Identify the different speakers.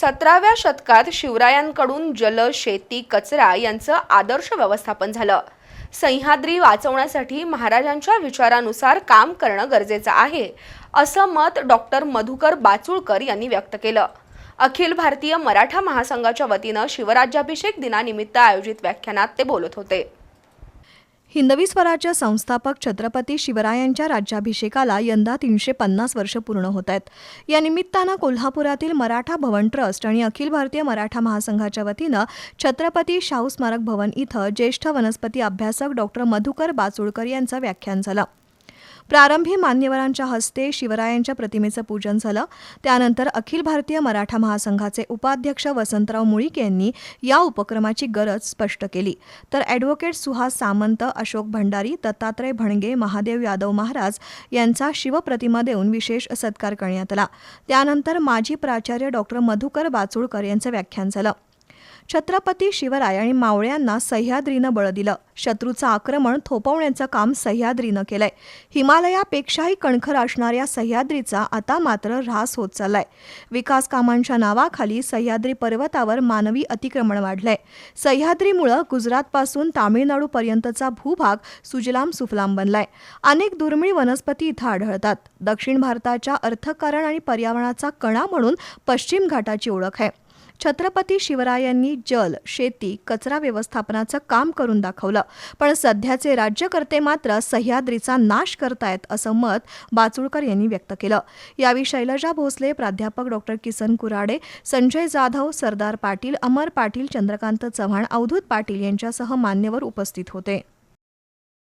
Speaker 1: सतराव्या शतकात शिवरायांकडून जल शेती कचरा यांचं आदर्श व्यवस्थापन झालं. सह्याद्री वाचवण्यासाठी महाराजांच्या विचारानुसार काम करणं गरजेचं आहे असं मत डॉक्टर मधुकर बाचुळकर यांनी व्यक्त केलं. अखिल भारतीय मराठा महासंघाच्या वतीनं शिवराज्याभिषेक दिनानिमित्त आयोजित व्याख्यानात ते बोलत होते.
Speaker 2: हिंदवी स्वराज्य संस्थापक छत्रपती शिवरायांच्या राज्याभिषेकाला यंदा तीनशे पन्नास वर्ष पूर्ण होत आहेत. या निमित्तानं कोल्हापुरातील मराठा भवन ट्रस्ट आणि अखिल भारतीय मराठा महासंघाच्या वतीनं छत्रपती शाहू स्मारक भवन इथं ज्येष्ठ वनस्पती अभ्यासक डॉक्टर मधुकर बाचुळकर यांचं व्याख्यान झालं. प्रारंभी मान्यवरांच्या हस्ते शिवरायांच्या प्रतिमेचं पूजन झालं. त्यानंतर अखिल भारतीय मराठा महासंघाचे उपाध्यक्ष वसंतराव मुळीक यांनी या उपक्रमाची गरज स्पष्ट केली. तर ॲडव्होकेट सुहास सामंत अशोक भंडारी दत्तात्रय भणगे महादेव यादव महाराज यांचा शिवप्रतिमा देऊन विशेष सत्कार करण्यात आला. त्यानंतर माजी प्राचार्य डॉक्टर मधुकर बाचुळकर यांचं व्याख्यान झालं. छत्रपती शिवराय आणि मावळ्यांना सह्याद्रीनं बळ दिलं. शत्रूचं आक्रमण थोपवण्याचं काम सह्याद्रीनं केलंय. हिमालयापेक्षाही कणखर असणाऱ्या सह्याद्रीचा आता मात्र ऱ्हास होत चाललाय. विकास कामांच्या नावाखाली सह्याद्री पर्वतावर मानवी अतिक्रमण वाढलंय. सह्याद्रीमुळं गुजरातपासून तामिळनाडूपर्यंतचा भूभाग सुजलाम सुफलाम बनलाय. अनेक दुर्मिळ वनस्पती इथं आढळतात. दक्षिण भारताच्या अर्थकारण आणि पर्यावरणाचा कणा म्हणून पश्चिम घाटाची ओळख आहे. छत्रपती शिवरायांनी जल शेती कचरा व्यवस्थापनाचं काम करून दाखवलं. पण सध्याचे राज्यकर्ते मात्र सह्याद्रीचा नाश करतायत असं मत बाचुळकर यांनी व्यक्त केलं. यावेळी शैलजा भोसले प्राध्यापक डॉक्टर किसन कुराडे संजय जाधव सरदार पाटील अमर पाटील चंद्रकांत चव्हाण अवधूत पाटील यांच्यासह मान्यवर उपस्थित होते.